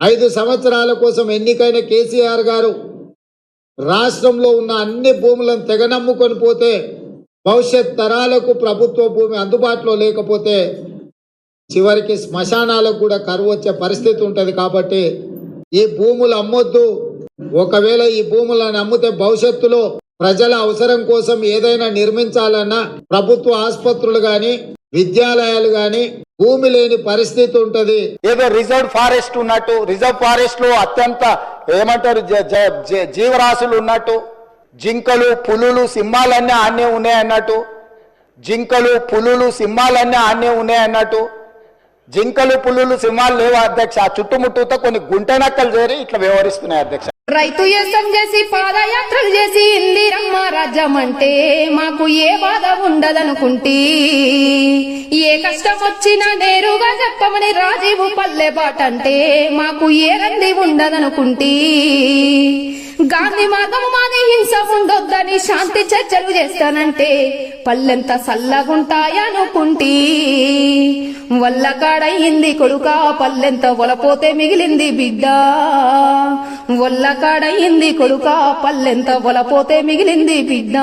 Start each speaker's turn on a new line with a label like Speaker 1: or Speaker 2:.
Speaker 1: ఐదు సంవత్సరాల కోసం ఎన్నికైన కేసీఆర్ గారు రాష్ట్రంలో ఉన్న అన్ని భూములను తెగనమ్ముకొని పోతే భవిష్యత్ తరాలకు ప్రభుత్వ భూమి అందుబాటులో లేకపోతే చివరికి శ్మశానాలకు కూడా కరువు వచ్చే పరిస్థితి ఉంటుంది కాబట్టి ఈ భూములు అమ్మొద్దు. ఒకవేళ ఈ భూములను అమ్మితే భవిష్యత్తులో ప్రజల అవసరం కోసం ఏదైనా నిర్మించాలన్నా ప్రభుత్వ ఆసుపత్రులు కానీ విద్యాలయాలు కానీ భూమి లేని పరిస్థితి ఉంటది.
Speaker 2: ఏదో రిజర్వ్ ఫారెస్ట్ ఉన్నట్టు రిజర్వ్ ఫారెస్ట్లో అత్యంత ఏమంటారు జ- జ- జ- జీవరాశులు ఉన్నట్టు జింకలు పులులు సింహాలన్నీ ఆన్నే ఉన్నాయి అన్నట్టు జింకలు పులులు సింహాలన్నీ ఆన్నే ఉన్నాయి అన్నట్టు జింకలు పులులు సింహాలు లేవు అధ్యక్ష? ఆ చుట్టుముట్టుతో కొన్ని గుంటనక్కలు చేరి ఇట్లా వ్యవహరిస్తున్నాయి అధ్యక్ష.
Speaker 3: రైతు యుద్ధం చేసి పాదయాత్రలు చేసి ఇందిరమ్మ రాజ్యం అంటే మాకు ఏ బాధ ఉండదనుకుంటీ. ఏ కష్టం వచ్చినా నేరుగా చెప్పమని రాజీవు పల్లె బాట అంటే మాకు ఏ రంది ఉండదనుకుంటే. గాంధీ మార్గం మాది హింస ఉండొద్దని శాంతి చర్చలు చేస్తానంటే పల్లెంత సల్లగుంటాయనుకుంటీ వల్ల కాడయింది కొడుక పల్లెంత వలపోతే మిగిలింది బిడ్డ. వల్ల కాడయింది కొడుక పల్లెంత వలపోతే మిగిలింది బిడ్డ.